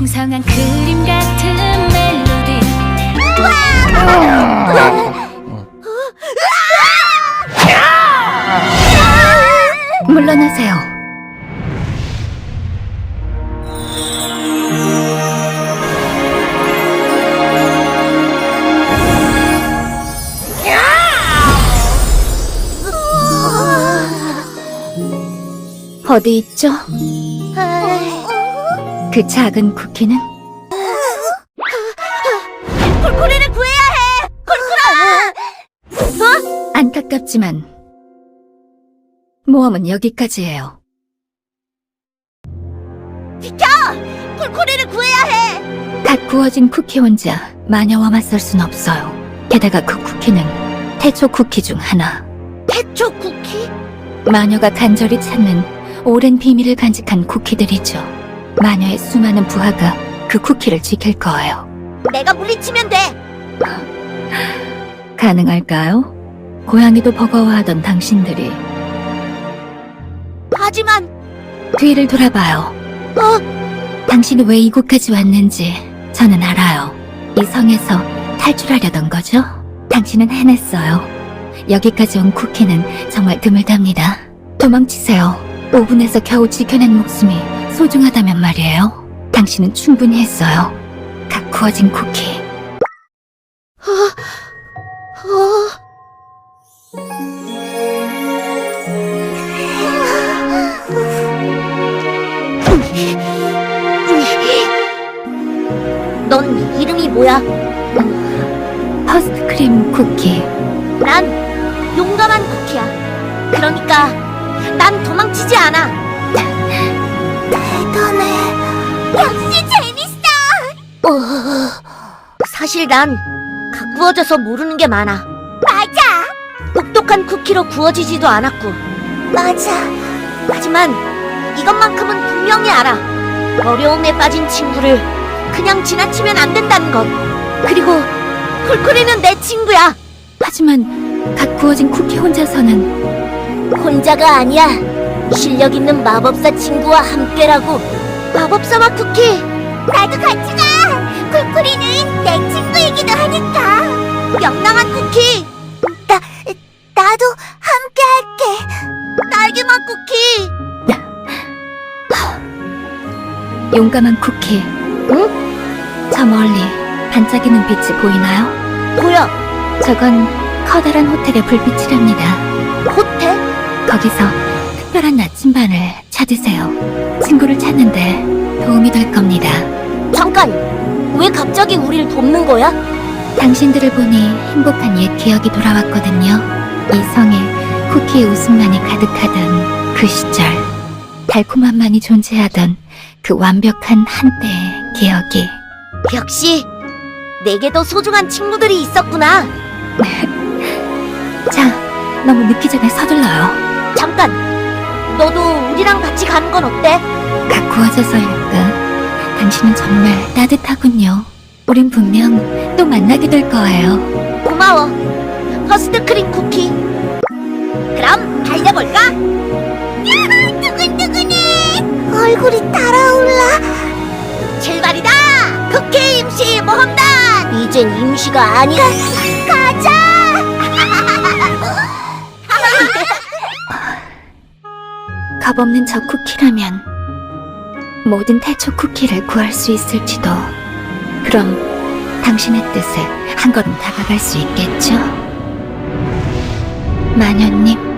풍성한 그림 같은 멜로디 물러나세요. 어디 있죠? 그 작은 쿠키는? 콜코리를 구해야 해! 콜코라! 뭐? 안타깝지만 모험은 여기까지예요. 비켜! 콜코리를 구해야 해! 갓 구워진 쿠키 혼자 마녀와 맞설 순 없어요. 게다가 그 쿠키는 태초 쿠키 중 하나. 태초 쿠키? 마녀가 간절히 찾는 오랜 비밀을 간직한 쿠키들이죠. 마녀의 수많은 부하가 그 쿠키를 지킬 거예요. 내가 물리치면 돼! 가능할까요? 고양이도 버거워하던 당신들이 하지만 뒤를 돌아봐요. 어? 당신이 왜 이곳까지 왔는지 저는 알아요. 이 성에서 탈출하려던 거죠? 당신은 해냈어요. 여기까지 온 쿠키는 정말 드물답니다. 도망치세요. 5분에서 겨우 지켜낸 목숨이 소중하다면 말이에요. 당신은 충분히 했어요. 갓 구워진 쿠키. 어... 넌 이름이 뭐야? 퍼스트 크림 쿠키. 난 용감한 쿠키야. 그러니까 난 도망치지 않아. 대단해. 역시 재밌어. 사실 난 가꾸어져서 모르는 게 많아. 맞아. 똑똑한 쿠키로 구워지지도 않았고. 맞아. 하지만 이것만큼은 분명히 알아. 어려움에 빠진 친구를 그냥 지나치면 안 된다는 것. 그리고 쿨쿨이는 내 친구야. 하지만 갓 구워진 쿠키 혼자서는 혼자가 아니야. 실력 있는 마법사 친구와 함께라고. 마법사와 쿠키. 나도 같이 가. 쿨쿨이는 내 친구이기도 하니까. 명랑한 쿠키. 나 나도 함께 할게. 딸기맛 쿠키. 용감한 쿠키. 응? 저 멀리 반짝이는 빛이 보이나요? 보여. 저건 커다란 호텔의 불빛이랍니다. 호텔? 거기서 특별한 나침반을 찾으세요. 친구를 찾는데 도움이 될 겁니다. 잠깐! 왜 갑자기 우릴 돕는 거야? 당신들을 보니 행복한 옛 기억이 돌아왔거든요. 이 성에 쿠키의 웃음만이 가득하던 그 시절. 달콤함만이 존재하던 그 완벽한 한때의 기억이. 역시 내게도 소중한 친구들이 있었구나. 자, 너무 늦기 전에 서둘러요. 잠깐! 너도 우리랑 같이 가는 건 어때? 각 구워져서일까? 당신은 정말 따뜻하군요. 우린 분명 또 만나게 될 거예요. 고마워. 퍼스트 크림 쿠키. 그럼 달려볼까? 야, 두근두근해. 얼굴이 달아올라. 출발이다. 쿠키 임시 모험단. 이젠 임시가 아니야. 겁없는 저 쿠키라면 모든 태초 쿠키를 구할 수 있을지도. 그럼 당신의 뜻에 한 걸음 다가갈 수 있겠죠? 마녀님.